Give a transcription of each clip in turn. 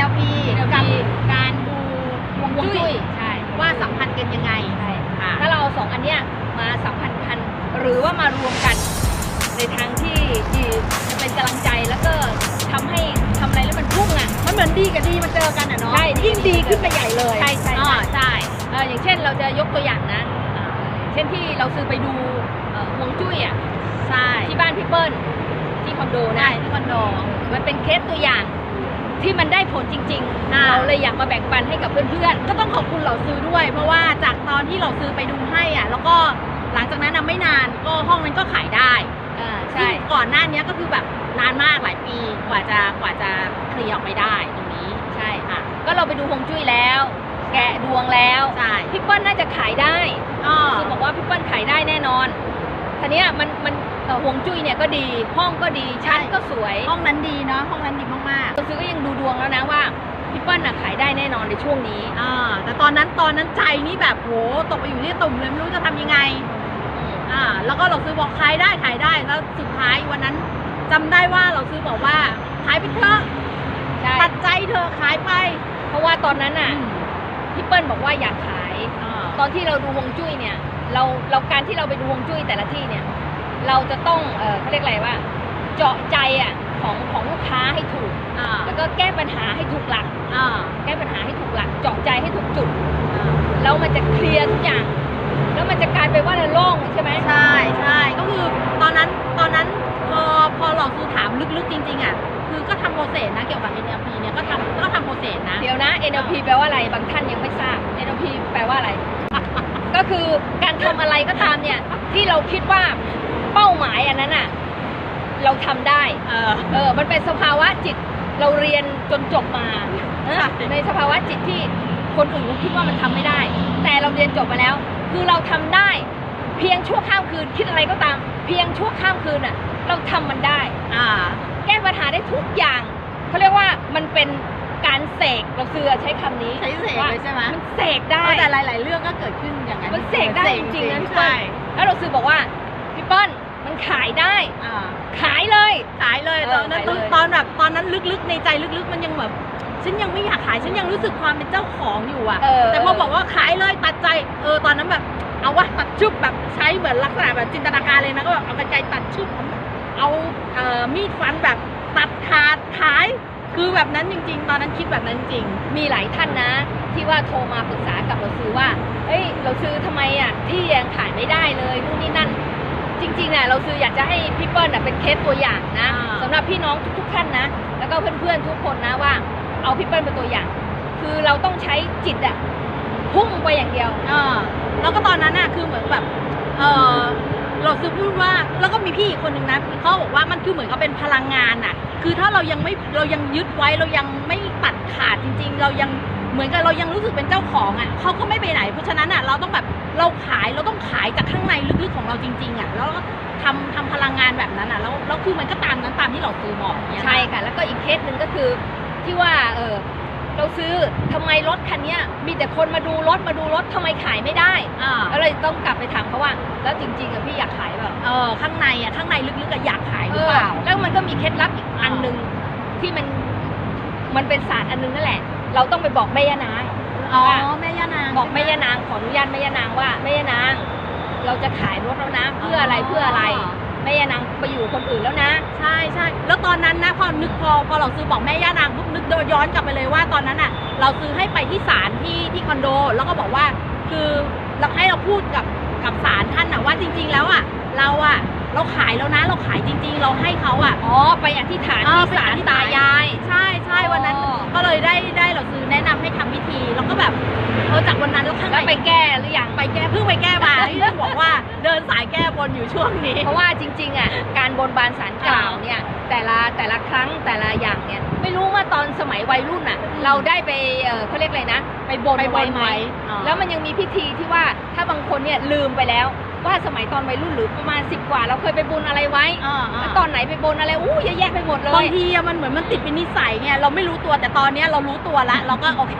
NLP NLP กับการดูฮวงฮวงจุ้จุ้ยยใช่ว่าสัมพันธ์กันยังไงใช่ค่ะถ้าเราเอาสองอันเนี้ยมาสัมพันธ์กันหรือว่ามารวมกันในทางที่ดีจะเป็นกำลังใจแล้วก็ทำให้ทำอะไรแล้วมันพุ่งอะมันเหมือนดีกับดีมาเจอกันอะเนาะใช่ยิ่งดีขึ้นไปใหญ่เลยใช่ใช่อ่าใช่ใช่เอ่ออย่างเช่นเราจะยกตัวอย่างนะอ่าเช่นที่เราซื้อไปดูเอ่อฮวงจุ้ยอะใช่ที่บ้านพี่เปิ้ลที่คอนโดได้นะที่คอนโดมันเป็นเคสตัวอย่าง ที่มันได้ผลจริงอ่าๆเราเลยอยากมาแบ่งปันให้กับเพื่อนก็ต้องขอบคุณเหล่าซื้อด้วย เพราะว่าจากตอนที่เหล่าซื้อไปดูให้อะ แล้วก็หลังจากนั้นน่ะไม่นานก็ห้องนั้นก็ขายได้ๆอ่าใช่ซึ่งก่อนหน้านี้ก็คือแบบนานมากหลายปีกว่าจะกว่าจะเคลียร์ออกไปได้ตรงนี้ใช่ค่ะ ก็เราไปดูฮวงจุ้ยแล้ว แกะดวงแล้วใช่พี่เปิ้ลน่าจะขายได้อ๋อคือบอกว่าพี่เปิ้ลขายได้แน่นอน ทีเนี้ยมันมันเอ่อฮวงจุ้ยเนี่ยก็ดี ห้องก็ดีชั้นก็สวยห้องนั้นดีเนาะห้องนั้นดีมากเราซื้อก็ยังดูดวงแล้วนะว่าพี่เปิ้ลน่ะขายได้แน่นอนในช่วงนี้ ๆอ่าแต่ตอนนั้นตอนนั้นใจนี่แบบโหตกไปอยู่ที่ตุ่มเลยไม่รู้จะทำยังไงอ่าแล้วก็เราซื้อบอกขายได้ขายได้แล้วสุดท้ายวันนั้นจำได้ว่าเราซื้อบอกว่าขายไปเถอะใช่ ตัดใจเธอะขายไปเพราะว่าตอนนั้นน่ะพี่เปิ้ลบอกว่าอยากขาย อ่าตอนที่เราดูฮวงจุ้ยเนี่ย เราเราการที่เราไปดูฮวงจุ้ยแต่ละที่เนี่ย เราจะต้องเออเขาเรียกอะไรว่า เจาะใจอะของของลูกค้าให้ถูก อ่า แล้วก็แก้ปัญหาให้ถูกหลัก อ่า แก้ปัญหาให้ถูกหลัก เจาะใจให้ถูกจุดแล้วมันจะเคลียร์ทุกอย่าง แล้วมันจะกลายเป็นว่าเราโล่งใช่ไหม ใช่ใช่ก็คือตอนนั้นตอนนั้นพอพอเราซื้อถามลึกๆจริงๆอะคือก็ทำโปรเซสนะเกี่ยวกับ NLP เนี่ยก็ทำก็ทำโปรเซสนะ เดี๋ยวนะ NLP แปลว่าอะไร บางท่านยังไม่ทราบ NLP แปลว่าอะไร ก็คือการทำอะไรก็ตามเนี่ย ที่เราคิดว่าเป้าหมายอันนั้นอะ เราทำได้ เออ เออ มันเป็นสภาวะจิตเราเรียนจนจบมาเออใช่ในสภาวะจิตที่คนอื่นเขาคิดว่ามันทำไม่ได้ แต่เราเรียนจบมาแล้ว คือเราทำได้ เพียงชั่วข้ามคืนคิดอะไรก็ตาม เพียงชั่วข้ามคืนอะ เราทำมันได้ อ่า แก้ปัญหาได้ทุกอย่างเขาเรียกว่ามันเป็น การเสกเราเสือใช้คำนี้ใช้เสกเลยใช่ไหมมันเสกได้เออแต่หลาย ๆ เรื่องก็เกิดขึ้นอย่างนั้นมันเสกได้จริงๆนะพี่เปิ้ใช่ลแล้วเราซื้อบอกว่าพี่เปิ้ลมันขายได้ อ่าขายเลย ขายเลยเอตออนนั้นขายเลย ตอนแบบตอนนั้นลึก ๆ ในใจลึก ๆ มันยังแบบฉันยังไม่อยากขายฉันยังรู้สึกความเป็นเจ้าของอยู่อะเออแต่พอบอกว่าขายเลยตัดใจเออตอนนั้นแบบเอาวะตัดชุบแบบใช้เหมือนลักษณะแบบจินตนาการเลยนะก็แบบเอากรรไกรตัดชุบเอาเอ่อมีดฟันแบบตัดขาดขาย คือแบบนั้นจริง ๆ ตอนนั้นคิดแบบนั้นจริง มีหลายท่านนะ ที่ว่าโทรมาปรึกษากับเราซื้อว่าเฮ้ย เราซื้อทำไมอะที่ยังขายไม่ได้เลยนู่นนี่นั่น จริงๆน่ะเราซื้ออยากจะให้พี่เปิ้ลน่ะเป็นเคสตัวอย่างนะอ่า สำหรับพี่น้องทุกๆท่านนะ แล้วก็เพื่อนๆทุกคนนะว่า เอาพี่เปิ้ลเป็นตัวอย่าง คือเราต้องใช้จิตอะพุ่งไปอย่างเดียว เออแล้วก็ตอนนั้นน่ะคือเหมือนแบบเออ เราซื้อพูดว่าแล้วก็มีพี่อีกคนหนึ่งนะเขาบอกว่ามันคือเหมือนกับเป็นพลังงานน่ะคือถ้าเรายังไม่เรายังยึดไว้เรายังไม่ตัดขาดจริง ๆ เรายังเหมือนกับเรายังรู้สึกเป็นเจ้าของอะเขาก็ไม่ไปไหน เพราะฉะนั้นอะเราต้องแบบเราขายเราต้องขายจากข้างในลึกๆของเราจริง ๆอะแล้วก็ทำทำพลังงานแบบนั้นอะแล้วแล้วคือมันก็ตามนั้นตามที่เราซื้อบอกเนี่ย ใช่ค่ะ แล้วก็อีกเคสหนึ่งก็คือที่ว่าเออ ซื้อทำไมรถคันเนี้ยมีแต่คนมาดูรถมาดูรถทำไมขายไม่ได้อ่าก็เลยต้องกลับไปถามเขาว่า แล้วจริงๆอะพี่อยากขายเปล่าเออข้างในอะข้างในลึกๆอะอยากขายหรือเปล่าแล้วมันก็มีเคล็ดลับอีกอันหนึ่งที่มันมันเป็นศาสตร์อันหนึงนั่นแหละ เราต้องไปบอกแม่ย่านางอ๋อว่าแม่ย่านางบอกแม่ย่านางขออนุญาตแม่ย่านางว่าแม่ย่านาง เราจะขายรถแล้วนะเพื่ออะไรเพื่ออะไร แม่ย่านางไปอยู่คนอื่นแล้วนะ ใช่ใช่แล้วตอนนั้นนะพอนึกพอพอเราซื้อบอกแม่ย่านางปุ๊บนึกย้อนกลับไปเลยว่าตอนนั้นอะ เราซื้อให้ไปที่ศาลที่ที่คอนโด แล้วก็บอกว่าคือเราให้เราพูดกับกับศาลท่านอะว่าจริง ๆ แล้วอะเราอะ เราขายแล้วนะเราขายจริง ๆ เราให้เขาอะอ๋อไปอธิษฐานเออที่ศาลไปอธิษฐานตายาย ใช่ใช่วันนั้นอ๋อก็เลยได้ได้เราซื้อแนะนำให้ทำพิธีแล้วก็แบบเออจากวันนั้นแล้วข้างในแล้วไปแก้หรือยังไปแก้เพิ่งไปแก้มาที่ต้องบอกว่าเดินสายแก้บนอยู่ช่วงนี้ เพราะว่าจริงๆอะการบนบานสารกล่าวเนี่ยแต่ละแต่ละครั้งแต่ละอย่างเนี่ยไม่รู้ว่าตอนสมัยวัยรุ่นอะเราได้ไปเออเขาเรียกอะไรนะ ไปบนไปบนไว้ไหมไว้อ๋อแล้วมันยังมีพิธีที่ว่าถ้าบางคนเนี่ยลืมไปแล้ว ว่าสมัยตอนวัยรุ่นหรือประมาณสิบกว่าเราเคยไปบนอะไรไว้อ่าแล้วตอนไหนไปบนอะไรอู้เยอะแยะไปหมดเลบางยทีอะมันเหมือนมันติดเป็นนิสัยไงเราไม่รู้ตัวแต่ตอนเนี้ยเรารู้ตัวละเราก็โอเค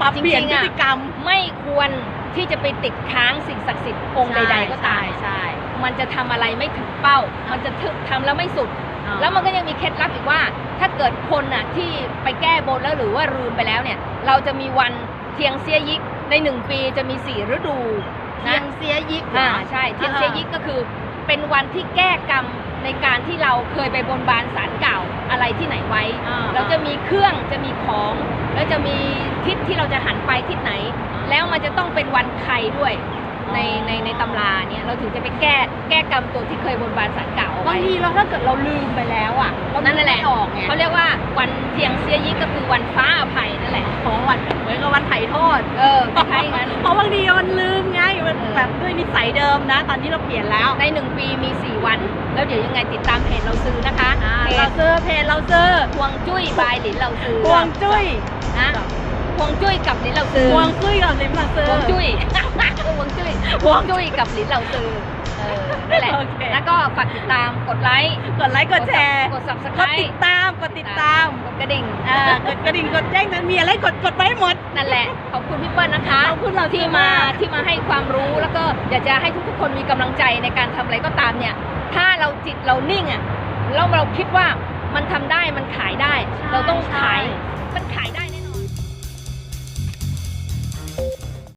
ปรับเปลี่ยนจริพงๆฤอะ ติกรรมไม่ควรที่จะไปติดค้างสิ่งศักดิ์สิทธิ์องค์ใด ๆ ก็ตาม ใช่ใช่มันจะทำอะไรไม่ถึงเป้า มันจะถึกทำแล้วไม่สุดอ๋อแล้วมันก็ยังมีเคล็ดลับอีกว่า ถ้าเกิดคนน่ะที่ไปแก้บนแล้วหรือว่าลืมไปแล้วเนี่ย เราจะมีวันเทียงเซียยิกในหนึ่งปีจะมีสี่ฤดู เทียงเสียยิกเหรอ่าอ ใช่เทียงเซียยิกก็คือ เป็นวันที่แก้กรรมในการที่เราเคยไปบนบานสารเก่าอะไรที่ไหนไว้ อ่า เราจะมีเครื่องจะมีของ แล้วจะมีทิศที่เราจะหันไปทิศไหน แล้วมันจะต้องเป็นวันใครด้วยในในในตำราเนี่ยเราถึงจะไปแก้แก้กรรมตัวที่เคยบนบานสารเก่าเอาบางไว้ทีเราถ้าเกิดเราลืมไปแล้วอะเรานั่นแหละไม่ออกไงเขาเรียกว่าวันเทียงเซียยิกก็คือวันฟ้าอภัยนั่นแหละ ของวันเหมือนกับวันไถ่โทษเออคล้ายๆงั้น เพราะบางทีมันลืม ไงมันเออแบบด้วยนิสัยเดิมนะ ตอนนี้เราเปลี่ยนแล้ว ในหนึ่งปีมี 4 วัน แล้วเดี๋ยวยังไงติดตามเพจเราซื้อนะคะอ่าเพเราจซื้อเพจเราซื้อพวงจุ้ยบายหลินเราซื้อพวงจุ้ยนะพวงจุ้ยกับหลินเราซื้อพวงจุ้ยกับลิมเราซื้อ พวงจุ้ยพวงจุ้ยพวงจุ้ยกับหลินเราซื้อเออนั่นแหละโอเค แล้วก็ฝากติดตามกดไลค์กดไลค์กดแชร์กดก subscribe ดติดตามกดติดตามกดกระดิ่ง อ่ากดกระดิ่งกดแจ้งนั้นมีอะไรกดกดไปให้หมด นั่นแหละ ขอบคุณพี่เปิ้ลนะคะขอบคุณเราที่ที่มามาที่มาให้ความรู้แล้วก็อยากจะให้ทุกๆคนมีกำลังใจในการทำอะไรก็ตามเนี่ย ถ้าเราจิตเรานิ่งอะแล้วเราคิดว่ามันทำได้มันขายได้ เราต้องขายมันขาย